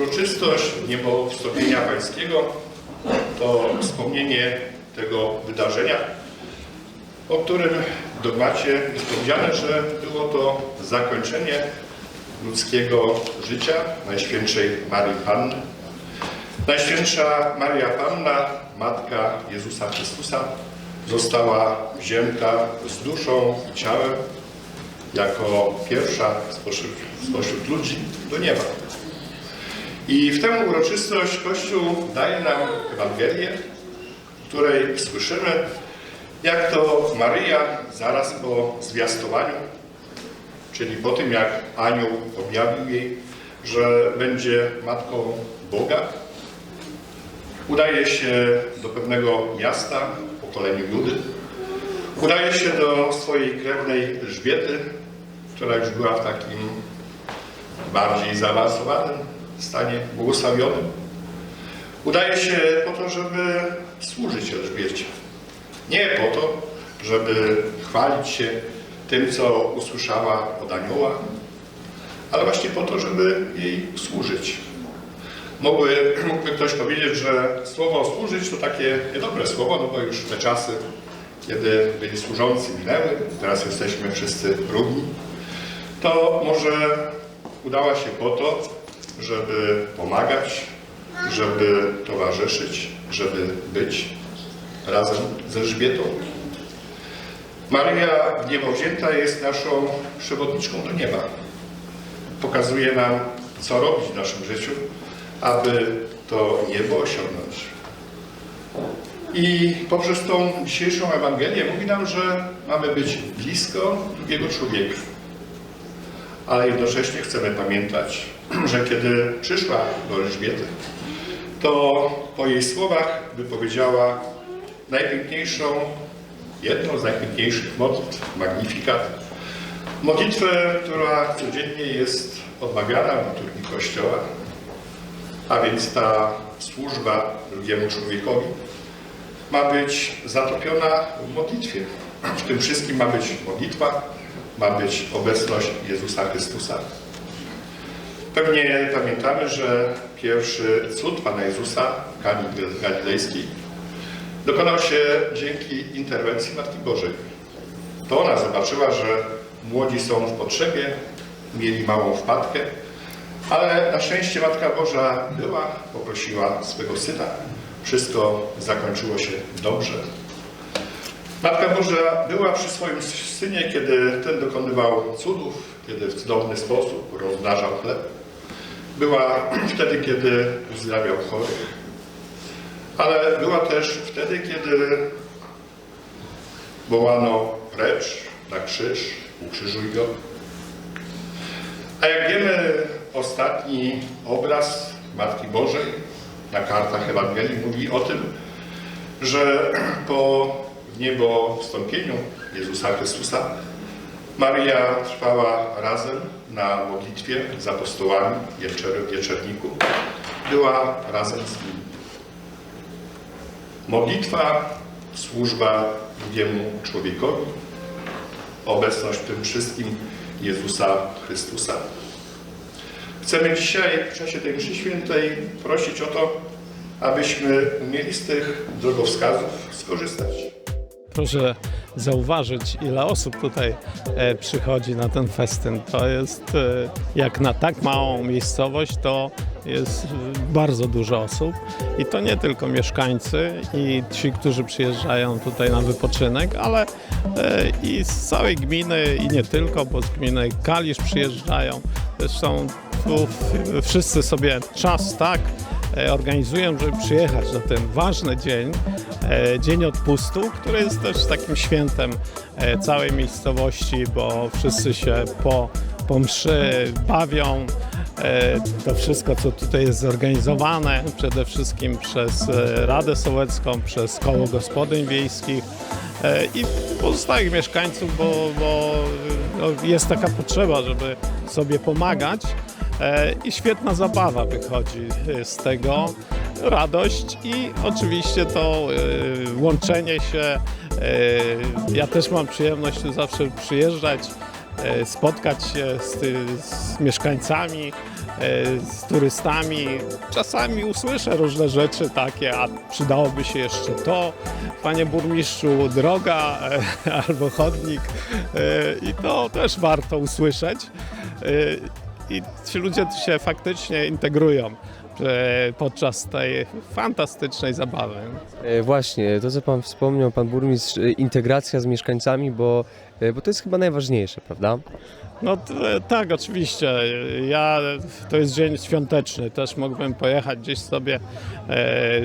Uroczystość niebowstąpienia pańskiego to wspomnienie tego wydarzenia, o którym w dogmacie jest powiedziane, że było to zakończenie ludzkiego życia Najświętszej Marii Panny. Najświętsza Maria Panna, Matka Jezusa Chrystusa, została wzięta z duszą i ciałem jako pierwsza spośród, spośród ludzi do nieba. I w tę uroczystość Kościół daje nam Ewangelię, w której słyszymy, jak to Maryja zaraz po zwiastowaniu, czyli po tym, jak anioł objawił jej, że będzie matką Boga, udaje się do pewnego miasta w pokoleniu Judy, udaje się do swojej krewnej Elżbiety, która już była w takim bardziej zaawansowanym stanie błogosławionym. Udaje się po to, żeby służyć Elżbiecie. Nie po to, żeby chwalić się tym, co usłyszała od anioła, ale właśnie po to, żeby jej służyć. Mógłby, mógłby ktoś powiedzieć, że słowo służyć to takie niedobre słowo, no bo już te czasy, kiedy byli służący minęły, teraz jesteśmy wszyscy równi, to może udała się po to, żeby pomagać, żeby towarzyszyć, żeby być razem ze Elżbietą. Maria Niebowzięta jest naszą przewodniczką do nieba. Pokazuje nam, co robić w naszym życiu, aby to niebo osiągnąć. I poprzez tą dzisiejszą Ewangelię mówi nam, że mamy być blisko drugiego człowieka. Ale jednocześnie chcemy pamiętać, że kiedy przyszła do Elżbiety, to po jej słowach wypowiedziała najpiękniejszą, jedną z najpiękniejszych modlitw, Magnifikat. Modlitwę, która codziennie jest odmawiana w liturgii Kościoła, a więc ta służba drugiemu człowiekowi ma być zatopiona w modlitwie. W tym wszystkim ma być modlitwa, ma być obecność Jezusa Chrystusa. Pewnie pamiętamy, że pierwszy cud Pana Jezusa w Kani Galilejskiej dokonał się dzięki interwencji Matki Bożej. To ona zobaczyła, że młodzi są w potrzebie, mieli małą wpadkę, ale na szczęście Matka Boża była, poprosiła swego syna. Wszystko zakończyło się dobrze. Matka Boża była przy swoim synie, kiedy ten dokonywał cudów, kiedy w cudowny sposób rozmnażał chleb. Była wtedy, kiedy uzdrawiał chorych, ale była też wtedy, kiedy wołano precz na krzyż, ukrzyżuj go. A jak wiemy, ostatni obraz Matki Bożej na kartach Ewangelii mówi o tym, że po niebo wstąpieniu Jezusa Chrystusa Maria trwała razem na modlitwie z apostołami w wieczerniku. Była razem z nimi. Modlitwa, służba drugiemu człowiekowi, obecność w tym wszystkim Jezusa Chrystusa. Chcemy dzisiaj w czasie tej mszy świętej prosić o to, abyśmy umieli z tych drogowskazów skorzystać. Proszę zauważyć, ile osób tutaj e, przychodzi na ten festyn. To jest, e, jak na tak małą miejscowość, to jest e, bardzo dużo osób. I to nie tylko mieszkańcy i ci, którzy przyjeżdżają tutaj na wypoczynek, ale e, i z całej gminy i nie tylko, bo z gminy Kalisz przyjeżdżają. Zresztą tu wszyscy sobie czas tak organizują, żeby przyjechać na ten ważny dzień, e, dzień odpustu, który jest też takim świętem e, całej miejscowości, bo wszyscy się po, po mszy bawią. E, To wszystko, co tutaj jest zorganizowane, przede wszystkim przez e, Radę Sołecką, przez Koło Gospodyń Wiejskich e, i pozostałych mieszkańców, bo, bo no, jest taka potrzeba, żeby sobie pomagać. E, I świetna zabawa wychodzi e, z tego, radość i oczywiście to e, łączenie się. Ja też mam przyjemność tu zawsze przyjeżdżać spotkać się z, z mieszkańcami, z turystami. Czasami usłyszę różne rzeczy takie, a przydałoby się jeszcze to, panie burmistrzu, droga albo chodnik i to też warto usłyszeć. I ci ludzie się faktycznie integrują e, podczas tej fantastycznej zabawy. E, Właśnie, to co Pan wspomniał, Pan Burmistrz, e, integracja z mieszkańcami, bo, bo to jest chyba najważniejsze, prawda? No t- tak, oczywiście. Ja, to jest dzień świąteczny, też mógłbym pojechać gdzieś sobie e,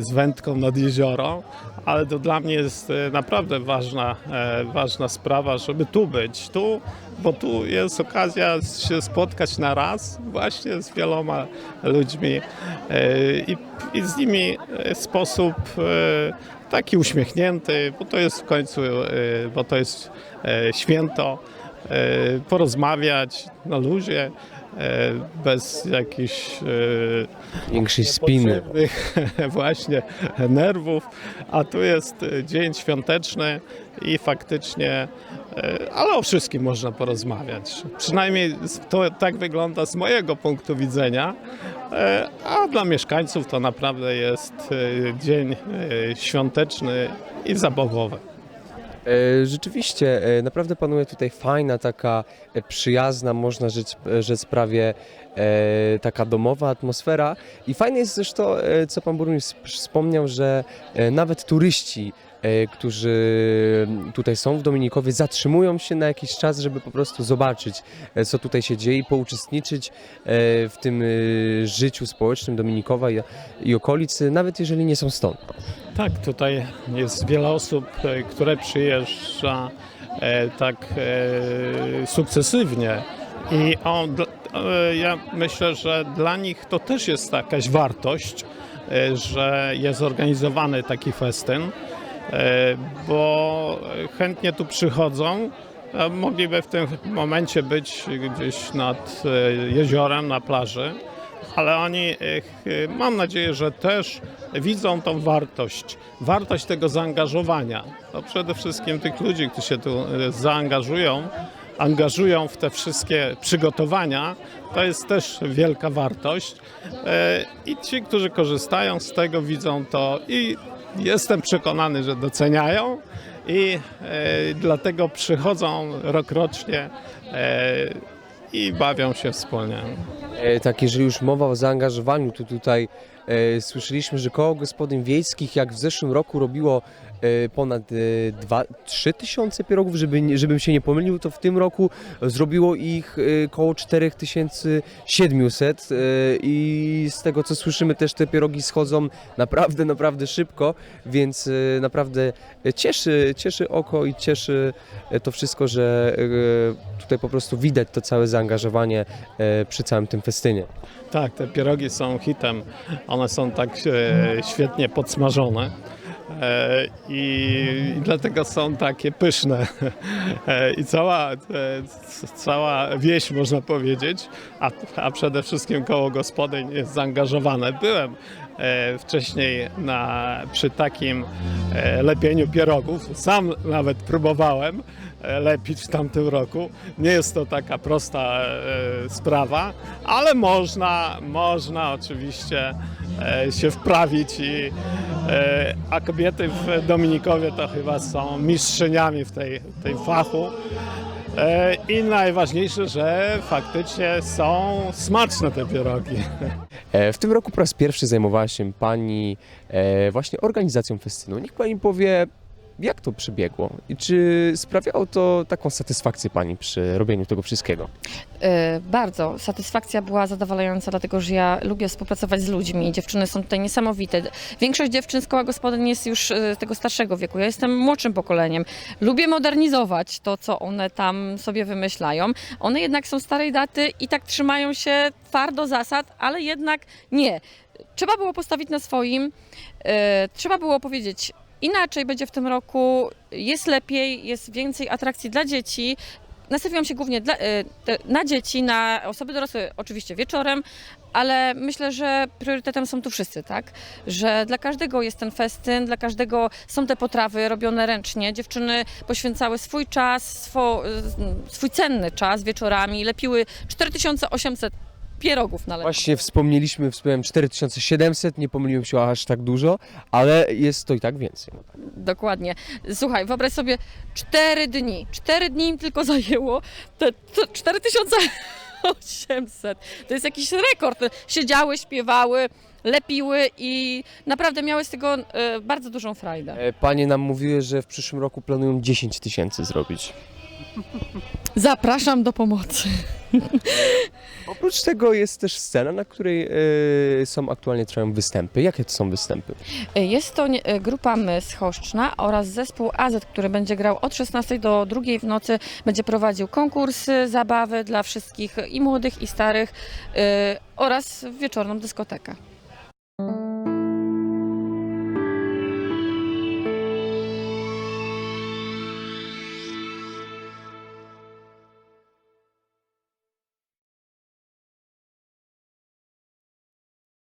z wędką nad jezioro, ale to dla mnie jest e, naprawdę ważna, e, ważna sprawa, żeby tu być, tu, bo tu jest okazja się spotkać na raz właśnie z wieloma ludźmi e, i, i z nimi sposób e, taki uśmiechnięty, bo to jest w końcu, e, bo to jest e, święto e, porozmawiać na luzie, bez jakichś e, Większej spiny. właśnie nerwów, a tu jest e, dzień świąteczny i faktycznie, e, ale o wszystkim można porozmawiać. Przynajmniej to tak wygląda z mojego punktu widzenia, e, a dla mieszkańców to naprawdę jest e, dzień e, świąteczny i zabawowy. E, Rzeczywiście, e, naprawdę panuje tutaj fajna, taka e, przyjazna, można rzec, rzec prawie e, taka domowa atmosfera. I fajne jest też to, e, co Pan Burmistrz wspomniał, że e, nawet turyści, e, którzy tutaj są w Dominikowie, zatrzymują się na jakiś czas, żeby po prostu zobaczyć, e, co tutaj się dzieje i pouczestniczyć e, w tym życiu społecznym Dominikowa i, okolicy, nawet jeżeli nie są stąd. Tak, tutaj jest wiele osób, które przyjeżdża tak sukcesywnie i on, ja myślę, że dla nich to też jest jakaś wartość, e, że jest zorganizowany taki festyn, e, bo chętnie tu przychodzą. Mogliby w tym momencie być gdzieś nad e, jeziorem, na plaży ale oni, mam nadzieję, że też widzą tą wartość, wartość tego zaangażowania. To przede wszystkim tych ludzi, którzy się tu zaangażują, angażują w te wszystkie przygotowania, to jest też wielka wartość. E, I ci, którzy korzystają z tego, widzą to i jestem przekonany, że doceniają i e, dlatego przychodzą rokrocznie e, i bawią się wspólnie. Tak, jeżeli już mowa o zaangażowaniu, to tutaj słyszeliśmy, że koło gospodyń wiejskich, jak w zeszłym roku robiło ponad e, dwa, 3 tysiące pierogów, żeby, żebym się nie pomylił, to w tym roku zrobiło ich e, koło 4700 e, i z tego co słyszymy też te pierogi schodzą naprawdę, naprawdę szybko, więc naprawdę cieszy, cieszy oko i cieszy to wszystko, że tutaj po prostu widać to całe zaangażowanie przy całym tym festynie. Tak, te pierogi są hitem. One są tak e, świetnie podsmażone. E, i, I dlatego są takie pyszne. E, I cała, e, cała wieś, można powiedzieć, a, a przede wszystkim koło gospodyń jest zaangażowane. Byłem wcześniej na, przy takim e, lepieniu pierogów. Sam nawet próbowałem e, lepić w tamtym roku. Nie jest to taka prosta e, sprawa, ale można, można oczywiście e, się wprawić i e, a kobiety w Dominikowie to chyba są mistrzyniami w tej, tej fachu. E, I najważniejsze, że faktycznie są smaczne te pierogi. E, W tym roku po raz pierwszy zajmowała się Pani e, właśnie organizacją festynu. Niech Pani powie, jak to przebiegło i czy sprawiało to taką satysfakcję Pani przy robieniu tego wszystkiego? E, Bardzo. Satysfakcja była zadowalająca, dlatego że ja lubię współpracować z ludźmi. Dziewczyny są tutaj niesamowite. Większość dziewczyn z koła gospodyń jest już e, tego starszego wieku. Ja jestem młodszym pokoleniem. Lubię modernizować to, co one tam sobie wymyślają. One jednak są starej daty i tak trzymają się twardo zasad, ale jednak nie. Trzeba było postawić na swoim. e, Trzeba było powiedzieć, inaczej będzie w tym roku, jest lepiej, jest więcej atrakcji dla dzieci. Nastawiłam się głównie dla, e, na dzieci, na osoby dorosłe oczywiście wieczorem, ale myślę, że priorytetem są tu wszyscy, tak? Że dla każdego jest ten festyn, dla każdego są te potrawy robione ręcznie. Dziewczyny poświęcały swój czas, swój cenny czas wieczorami, lepiły 4800 pierogów na Właśnie wspomnieliśmy, wspomniałem 4700, nie pomyliłem się aż tak dużo, ale jest to i tak więcej. Dokładnie. Słuchaj, wyobraź sobie 4 dni. 4 dni im tylko zajęło. Te, te 4800. To jest jakiś rekord. Siedziały, śpiewały, lepiły i naprawdę miały z tego e, bardzo dużą frajdę. E, Panie nam mówiły, że w przyszłym roku planują 10 tysięcy zrobić. Zapraszam do pomocy. Oprócz tego jest też scena, na której e, są aktualnie trwają występy. Jakie to są występy? Jest to nie- e, grupa My z Choszczna oraz zespół AZ, który będzie grał od 16 do 2 w nocy. Będzie prowadził konkursy, zabawy dla wszystkich i młodych i starych e, oraz wieczorną dyskotekę.